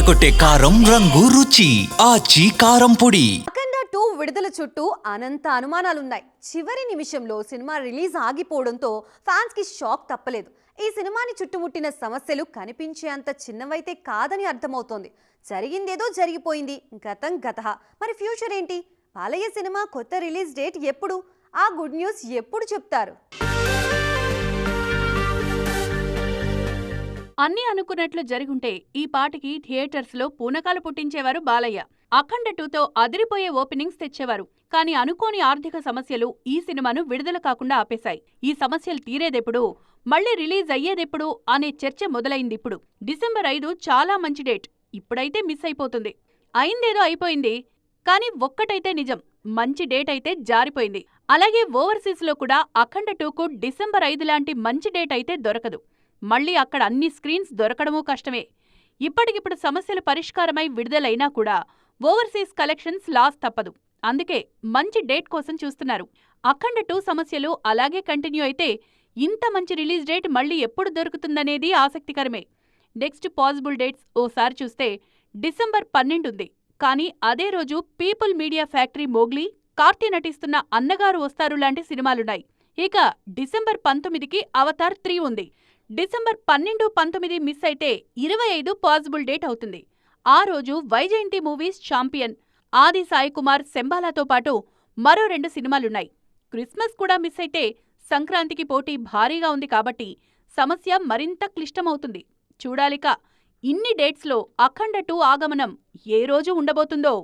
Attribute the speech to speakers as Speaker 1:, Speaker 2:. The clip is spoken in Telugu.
Speaker 1: అదరగొట్టే కారం రంగు రుచి ఆచి కారం పొడి.
Speaker 2: టూ విడుదల చుట్టూ అనంత అనుమానాలున్నాయి. చివరి నిమిషంలో సినిమా రిలీజ్ ఆగిపోవడంతో ఫ్యాన్స్కి షాక్ తప్పలేదు. ఈ సినిమాని చుట్టుముట్టిన సమస్యలు కనిపించేంత చిన్నవైతే కాదని అర్థమవుతోంది. జరిగిందేదో జరిగిపోయింది. గతం గత మరి ఫ్యూచర్ ఏంటి? బాలయ్య సినిమా కొత్త రిలీజ్ డేట్ ఎప్పుడు? ఆ గుడ్ న్యూస్ ఎప్పుడు చెప్తారు?
Speaker 3: అన్నీ అనుకున్నట్లు జరుగుంటే ఈ పాటికి థియేటర్స్లో పూనకాలు పుట్టించేవారు బాలయ్య. అఖండ టూతో అదిరిపోయే ఓపెనింగ్స్ తెచ్చేవారు. కానీ అనుకోని ఆర్థిక సమస్యలు ఈ సినిమాను విడుదల కాకుండా ఆపేశాయి. ఈ సమస్యలు తీరేదెప్పుడు మళ్ళీ రిలీజ్ అయ్యేదెప్పుడు అనే చర్చ మొదలైందిప్పుడు డిసెంబర్ ఐదు చాలా మంచి డేట్. ఇప్పుడైతే మిస్ అయిపోతుంది. అయిందేదో అయిపోయింది. కానీ ఒక్కటైతే నిజం. మంచి డేట్ అయితే జారిపోయింది. అలాగే ఓవర్సీస్లో కూడా అఖండ టూకు డిసెంబర్ ఐదు లాంటి మంచి డేట్ అయితే దొరకదు. మళ్ళీ అక్కడ అన్ని స్క్రీన్స్ దొరకడమూ కష్టమే. ఇప్పటికిప్పుడు సమస్యలు పరిష్కారమై విడుదలైనా కూడా ఓవర్సీస్ కలెక్షన్స్ లాస్ తప్పదు. అందుకే మంచి డేట్ కోసం చూస్తున్నారు. అఖండ టూ సమస్యలు అలాగే కంటిన్యూ అయితే ఇంత మంచి రిలీజ్ డేట్ మళ్ళీ ఎప్పుడు దొరుకుతుందనేది ఆసక్తికరమే. నెక్స్ట్ పాసిబుల్ డేట్స్ ఓసారి చూస్తే డిసెంబర్ పన్నెండుంది కానీ అదే రోజు people media factory Mowgli Karthi నటిస్తున్న అన్నగారు వస్తారు లాంటి సినిమాలున్నాయి. ఇక డిసెంబర్ పంతొమ్మిదికి అవతార్ త్రీ ఉంది. డిసెంబర్ పన్నెండు పంతొమ్మిది మిస్ అయితే ఇరవై ఐదు పాసిబుల్ డేట్ అవుతుంది. ఆ రోజు వైజయంతి మూవీస్ ఛాంపియన్ ఆది సాయి కుమార్ పాటు మరో రెండు సినిమాలున్నాయి. క్రిస్మస్ కూడా మిస్ అయితే సంక్రాంతికి పోటీ భారీగా ఉంది కాబట్టి సమస్య మరింత క్లిష్టమవుతుంది. చూడాలిక ఇన్ని డేట్స్లో అఖండ టూ ఆగమనం ఏ రోజు ఉండబోతుందో.